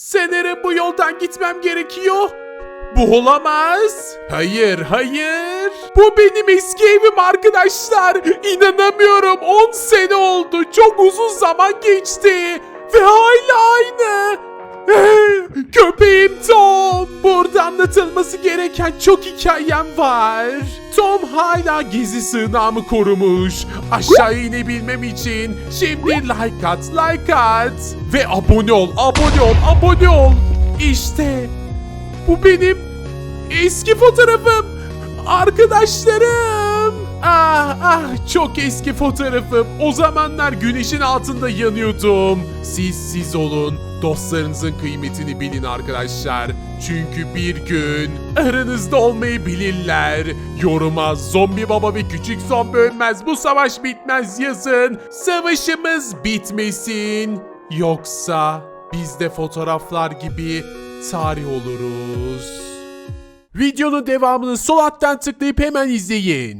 Sanırım bu yoldan gitmem gerekiyor. Bu olamaz. Hayır, hayır. Bu benim eski evim arkadaşlar. İnanamıyorum. 10 sene oldu. Çok uzun zaman geçti. Ve hala aynı. Köpeğim Tom. Burada anlatılması gereken çok hikayem var. Hala gizli sığınağımı korumuş. Aşağı inebilmem için şimdi like at, like at. Ve abone ol, abone ol, abone ol. İşte bu benim eski fotoğrafım. Arkadaşlarım. Ah ah çok eski fotoğrafım. O zamanlar güneşin altında yanıyordum. Siz siz olun. Dostlarınızın kıymetini bilin arkadaşlar. Çünkü bir gün aranızda olmayı bilirler. Yoruma zombi baba ve küçük zombi ölmez. Bu savaş bitmez yazın. Savaşımız bitmesin. Yoksa biz de fotoğraflar gibi tarih oluruz. Videonun devamını sol alttan tıklayıp hemen izleyin.